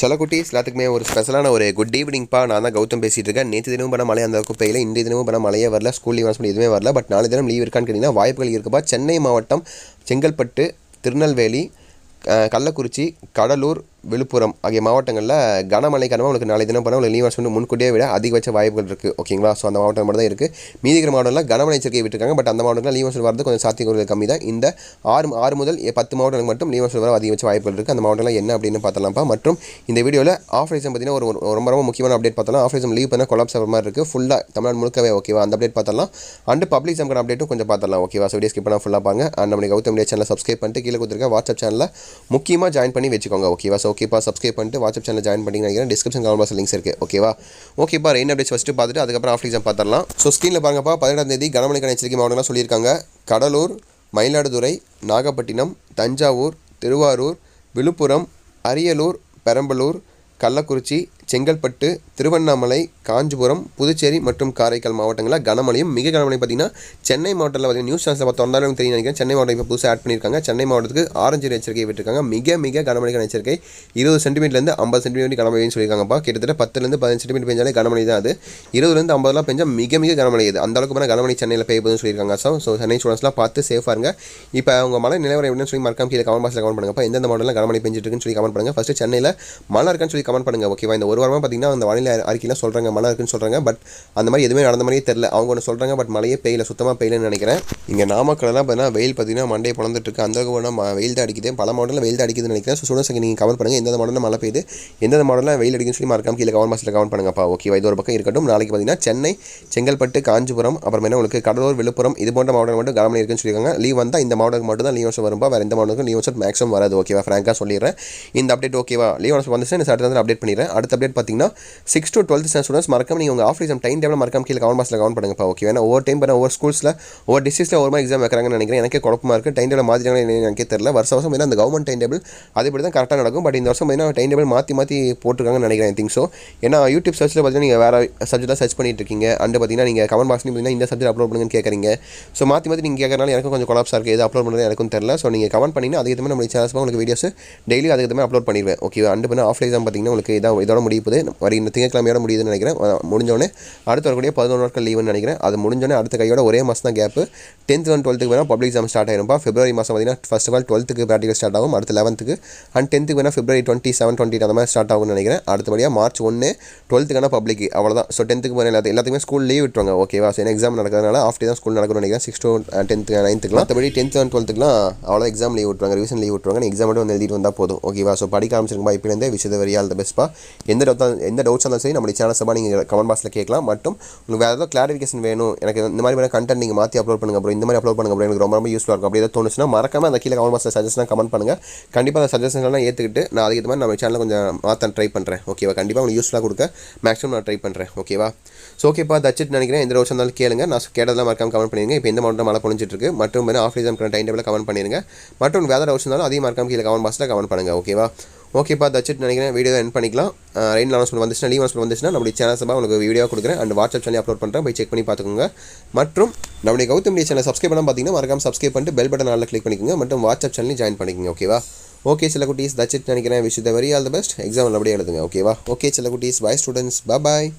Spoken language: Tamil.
சில குட்டீஸ் எல்லாத்துக்குமே ஒரு ஸ்பெஷலான ஒரு குட் ஈவினிங்ப்பா நான் தான் கௌதம் பேசிட்டு இருக்கேன். நேற்று தினமும் பண்ண மழை அந்த குப்பையில் இன்றைய தினமும் பண்ண மழையே வரல. ஸ்கூல் லீவ் சொல்லி எதுவுமே வரல. பட் நாலு தினம் லீவ் இருக்கான்னு கேட்டிங்கன்னா வாய்ப்புகள் இருக்குப்பா சென்னை மாவட்டம் செங்கல்பட்டு திருநெல்வேலி கள்ளக்குறிச்சி கடலூர் விழுப்புரம் ஆகிய மாவட்டங்களில் கனமழை காரணமாக உங்களுக்கு நாளை தினம் பண்ண உங்களுக்கு லீவ் வந்து முன்கூட்டியே விட அதிகபட்ச வாய்ப்புகள் இருக்குது ஓகேங்களா ஸோ அந்த மாவட்டம் மட்டும் தான் இருக்குது மீதி மாவட்டம்லாம் கனமழை எச்சரிக்கை விட்டுருக்காங்க. பட் அந்த மாவட்டத்தில் லீவ் வசூல் வரது கொஞ்சம் சாத்தியக்கூறுகள் கம்மி தான். இந்த ஆறு ஆறு முதல் பத்து மாவட்டங்களுக்கு மட்டும் லீவ் வசூல் வர அதிகபட்ச வாய்ப்புகள் இருக்குது அந்த மாவட்டம்லாம் என்ன அப்படின்னு பார்த்தலாம்ப்பா மற்றும் இந்த வீடியோவில் ஆஃப் பார்த்தீங்கன்னா ஒரு ரொம்ப ரொம்ப முக்கியமான அப்டேட் பார்த்தலாம் ஆஃப் ரைசம் லீவ் பண்ண கொலாப்ஸ் ஆகிற மாதிரி இருக்குது ஃபுல்லாக தமிழ்நாடு முழுக்கவே ஓகேவா அந்த அப்டேட் பார்த்தலாம் அண்ட் பப்ளிக் எக்ஸாம்க்கான அப்டேட்டும் கொஞ்சம் பார்த்தலாம் ஓகேவா ஸோ வீடியோ ஸ்கிப் பண்ணால் ஃபுல்லாக பாங்க அண்ட் நம்ம கௌதம் மீடியா சேனல் சப்ஸ்கிரைப் பண்ணிட்டு கீழே கொடுத்துருக்க வாட்ஸ்அப் சேனலில் முக்கியமாக ஜாயின் பண்ணி வச்சுக்கோங்க. ஓகேவா ஸோ ஓகேப்பா சப்ஸ்கிரைப் பண்ணிட்டு வாட்ஸ்அப் சேனல் ஜாயின் பண்ணி நினைக்கிறேன். டிஸ்கிரிப்ஷன் கமெண்ட் பாக்ஸ் லிங்க்ஸ் இருக்குது ஓகேவா ஓகேப்பா ரெயின் அப்டேட்ஸ் ஃபஸ்ட்டு பார்த்துட்டு அதுக்கப்புறம் ஆஃப் எக்ஸாம் பார்த்துடலாம். ஸோ ஸ்க்ரீனில் பாருங்கப்பா பதினெட்டாம் தேதி கனமழைக்கான எச்சரிக்கை மாவட்டம்லாம் சொல்லியிருக்காங்க. கடலூர் மயிலாடுதுறை நாகப்பட்டினம் தஞ்சாவூர் திருவாரூர் விழுப்புரம் அரியலூர் பெரம்பலூர் கள்ளக்குறிச்சி செங்கல்பட்டு திருவண்ணாமலை காஞ்சிபுரம் புதுச்சேரி மற்றும் காரைக்கால் மாவட்டங்களில் கனமழையும் மிக கனமழை பார்த்தீங்கன்னா சென்னை மாவட்டத்தில் பார்த்தீங்கன்னா நியூஸ் சேனல்ஸில் பார்த்தா வந்தாலும் தெரியும் நினைக்கிறேன். சென்னை மாவட்டம் இப்போ புதுசாக ஆட் பண்ணியிருக்காங்க. சென்னை மாவட்டத்துக்கு ஆரஞ்சு எச்சரிக்கை விட்டுருக்காங்க. மிக மிக கனமழைக்கான எச்சரிக்கை. இருபது சென்டிமீட்டர்லேருந்து ஐம்பது சென்டிமீட்டர் கனமழைன்னு சொல்லியிருக்காங்கப்பா. கிட்டத்தட்ட பத்துலேருந்து பதினஞ்சு சென்டிமீட்டர் பெஞ்சாலே கனமழை தான் அது. இருபதுலேருந்து ஐம்பதுலாம் பெஞ்சால் மிக மிக கனமழை இது. அந்த அளவுக்கு பண்ண கனமழை சென்னையில் பெய்ய போதுன்னு சொல்லியிருக்காங்க. ஸோ ஸோ சென்னை ஸ்டூடெண்ட்ஸ்லாம் பார்த்து சேஃபாக இருங்க. இப்போ அவங்க மழை நிலவரம் எப்படின்னு சொல்லி மறக்காம கீழே கமெண்ட் பாக்ஸில் கமெண்ட் பண்ணுங்கப்பா. எந்தெந்த மாடலில் கனமழை பெஞ்சிட்டு இருக்குன்னு சொல்லி கமெண்ட் பண்ணுங்கள் ஃபஸ்ட்டு சென்னையில் மழை இருக்கான்னு சொல்லி கமெண்ட் பண்ணுங்க. ஓகேவா இந்த ஒரு வாரமாக பார்த்தீங்கன்னா அந்த வானிலை அறிக்கையில் சொல்கிறாங்க மழை இருக்குன்னு சொல்கிறாங்க பட் அந்த மாதிரி எதுவுமே நடந்த மாதிரியே தெரில அவங்க ஒன்று சொல்கிறாங்க பட் மழையே பெய்யல. சுத்தமாக பெய்யலன்னு நினைக்கிறேன். இங்கே நாமக்கல்லாம் பார்த்தீங்கன்னா வெயில் பார்த்தீங்கன்னா மண்டே பிறந்துட்டு இருக்கு. அந்த வெயில் தான் அடிக்குது. பல மாடலில் வெயில் தான் அடிக்குதுன்னு நினைக்கிறேன். ஸோ ஸ்டூடெண்ட்ஸ் நீங்கள் கவர் பண்ணுங்கள் எந்தெந்த மாடலில் மழை பெய்யுது? எந்தெந்த மாடலில் வெயில் அடிக்குன்னு சொல்லி மறக்காம கீழே கவர் பாக்ஸில் கவர் பண்ணுங்கப்பா. ஓகேவா இது ஒரு பக்கம் இருக்கட்டும். நாளைக்கு பார்த்தீங்கன்னா சென்னை செங்கல்பட்டு காஞ்சிபுரம் அப்புறம் என்ன உங்களுக்கு? கடலூர் விழுப்புரம் இது போன்ற மாவட்டம் மட்டும் கவனம் இருக்குன்னு சொல்லியிருக்காங்க. லீவ் வந்தால் இந்த மாவட்டத்துக்கு மட்டும் தான் லீவ் வருஷம் வரும்பா. வேறு எந்த மாவட்டத்துக்கும் லீவ் வருஷம் மேக்ஸிமம் வராது. ஓகேவா ஃப்ராங்காக சொல்லிடுறேன். இந்த அப்டேட் ஓகேவா லீவ் வருஷம் வந்துச்சு நான் அடுத்த வந்து அப்டேட் பண்ணிடுறேன். அடுத்த அப்டேட் பார்த்தீங்கன்னா சிக்ஸ் டு டுவெல்த் ஸ்டூடெண்ட்ஸ் மறக்காம நீங்கள் உங்கள் ஆஃபீஸ் டைம் டேபிள் மறக்காம கீழே கமெண்ட் பாஸில் கமெண்ட் பண்ணுங்கப்பா ஓகே ஏன்னா ஒவ்வொரு டைம் பண்ண ஒவ்வொரு ஸ்கூல்ஸில் ஒவ்வொரு டிஸ்ட்ரிக்ஸில் ஒரு மாதிரி எக்ஸாம் வைக்கிறாங்கன்னு நினைக்கிறேன். எனக்கு குழப்பமாக இருக்குது டைம் டேபிள் மாற்றிட்டாங்க எனக்கே தெரியல. வருஷம் வருஷம் அந்த கவர்மெண்ட் டைம் டேபிள் அதேபடி தான் கரெக்டாக நடக்கும். பட் இந்த வருஷம் பார்த்தீங்கன்னா டைம் டேபிள் மாற்றி மாற்றி போட்டிருக்காங்கன்னு நினைக்கிறேன் திங்க் ஸோ ஏன்னா யூடியூப் சர்ச்சில் பார்த்தீங்கன்னா நீங்கள் வேறு சப்ஜெக்டாக சர்ச் பண்ணிட்டு இருக்கீங்க. அண்ட் பார்த்தீங்கன்னா நீங்கள் கமெண்ட் பாக்ஸ்லையும் பார்த்தீங்கன்னா இந்த சப்ஜெக்ட் அப்லோட் பண்ணுங்கன்னு கேட்குறீங்க. ஸோ மாற்றி மாற்றி நீங்கள் கேட்கறனால எனக்கும் கொஞ்சம் கொலாப்ஸாக இருக்குது எது அப்லோட் பண்ணுறது எனக்கும் தெரியல. ஸோ நீங்கள் கமெண்ட் பண்ணிங்கன்னா அதுக்கு மாதிரி நம்ம சேனல்ஸ் உங்களுக்கு வீடியோஸ் டெய்லி அதுக்கு மாதிரி அப்லோட் பண்ணிடுவேன். ஓகே அண்டு பண்ண ஆஃப் எக்ஸாம் பார்த்தீங்கன்னா உங்களுக்கு இதான் இதோட முடியுது வருகிற திங்கக்கிழமையோட முடியுதுன்னு நினைக்கிறேன். முடிஞ்சோடனே அடுத்து வரக்கூடிய பதினொன்று நாட்கள் லீவுன்னு நினைக்கிறேன். அது முடிஞ்சோடனே அடுத்த கையோட ஒரே மாதம் தான் கேப்பு டென்த் அண்ட் டுவெல்த்துக்கு வேணால் பப்ளிக் எக்ஸாம் ஸ்டார்ட் ஆயிருப்பா ஃபிப்ரவரி மாதம் பார்த்தீங்கன்னா ஃபஸ்ட் ஆஃப் ஆல் டுவெல்த்துக்கு ப்ராக்டிகல் ஸ்டார்ட் ஆகும். அடுத்து லெவன்த்துக்கு அண்ட் டென்த்துக்கு வேணால் ஃபிப்ரவரி டுவெண்ட்டி செவன் டுவெண்ட்டி அந்த மாதிரி ஸ்டார்ட் ஆகும்னு நினைக்கிறேன். அடுத்தபடியாக மார்ச் ஒன்று டுவெல்த்துக்கான பப்ளிக் அவ்வளோதான் ஸோ டென்த்துக்கு போகிற எல்லாத்து எல்லாத்துக்குமே ஸ்கூல் லீவ் விட்டுருவாங்க. ஓகேவா ஸோ எக்ஸாம் நடக்கிறதுனால ஆஃப்டே தான் ஸ்கூல் நடக்கணும்னு நினைக்கிறேன். சிக்ஸ் டூ டென்த்து நைன்த்துக்குலாம் மற்றபடி டென்த் அண்ட் டுவெல்த்துக்குலாம் அவ்வளோ எக்ஸாம் லீவ் விட்டுருவாங்க. ரிவிஷன் லீவ் விட்டுருவாங்க. எக்ஸாம் மட்டும் வந்து எழுதிட்டு வந்தால் போதும். ஓகேவா ஸோ படிக்க ஆரம்பிச்சிருக்கும்பா இப்போலேருந்தே விஷயத்தை வரியால் பெஸ்ட்பா எந்த டவுட் தான் எந்த டவுட்ஸ் இருந்தாலும் சரி நம்மளுடைய சேனல் சபா நீங்கள் கமெண்ட் பாக்ஸில் கேட்கலாம். மட்டும் உங்களுக்கு வேறு ஏதாவது கிளாரிஃபிகேஷன் வேணும் எனக்கு இந்த மாதிரி வேணால் கண்டென்ட் நீங்கள் மாற்றி அப்லோட் பண்ணுங்க அப்புறம் இந்த மாதிரி அப்லோட் பண்ணுங்க அப்புறம் எனக்கு ரொம்ப ரொம்ப யூஸ்ஃபுல்லாக இருக்கும். அப்படி ஏதாவது தோணுச்சுன்னா மறக்காம அந்த கீழே கமெண்ட் பாக்ஸில் சஜஷனாக கமெண்ட் பண்ணுங்கள் கண்டிப்பாக அந்த சஜஷன்லாம் ஏற்றுக்கிட்டு நான் அதுக்கு மாதிரி நம்ம சேனலில் கொஞ்சம் மாற்ற ட்ரை பண்ணுறேன் ஓகேவா கண்டிப்பாக உங்களுக்கு யூஸ்ஃபுல்லாக கொடுக்க. மேக்ஸிமம் நான் ட்ரை பண்ணுறேன் ஓகேவா ஸோ ஓகேப்பா தச்சிட்டு நினைக்கிறேன். எந்த வருஷம் இருந்தாலும் கேளுங்க. நான் கேட்டதெல்லாம் மறக்காம கமெண்ட் பண்ணிருங்க இப்போ எந்த மாவட்டம் மழை பொழிஞ்சிட்டு இருக்கு. மற்றும் half exam time table comment பண்ணிடுங்க. மற்றும் வேறு டவுட்ஸ் இருந்தாலும் அதையும் மறக்காம கீழே கமெண்ட் பாக்ஸில் கமெண்ட் பண்ணுங்கள் ஓகேவா ஓகேப்பா தச்சிட்டு நினைக்கிறேன். வீடியோ என் பண்ணிக்கலாம். ரெயின் அனௌன்ஸ்மெண்ட் வந்துச்சுன்னா லீவ் அனௌன்ஸ்மெண்ட் வந்துச்சுன்னா நம்மளுடைய சம்பா உங்களுக்கு வீடியோ கொடுக்குறேன். அண்ட் வாட்ஸ்அப் சேனல் அப்லோட் பண்ணுறேன் போய் செக் பண்ணி பார்த்துக்கோங்க. மற்றும் நம்முடைய கௌதம் மீடியா சேனல் சப்ஸ்கிரைப் பண்ணால் பார்த்தீங்கன்னா மறக்காம சப்ஸ்கிரைப் பண்ணிட்டு பெல் பட்டன் நாளில் கிளிக் பண்ணிக்கோங்க. மற்றும் வாட்ஸ்அப் சேனலையும் ஜாயின் பண்ணிக்கோங்க. ஓகேவா ஓகே சில குட்டீஸ் தச்சிட்டு நினைக்கிறேன். Wish the very all the best exam நல்லபடியாக எழுதுங்க. ஓகேவா ஓகே சில குட்டீஸ். பாய் ஸ்டூடெண்ட்ஸ் பாய்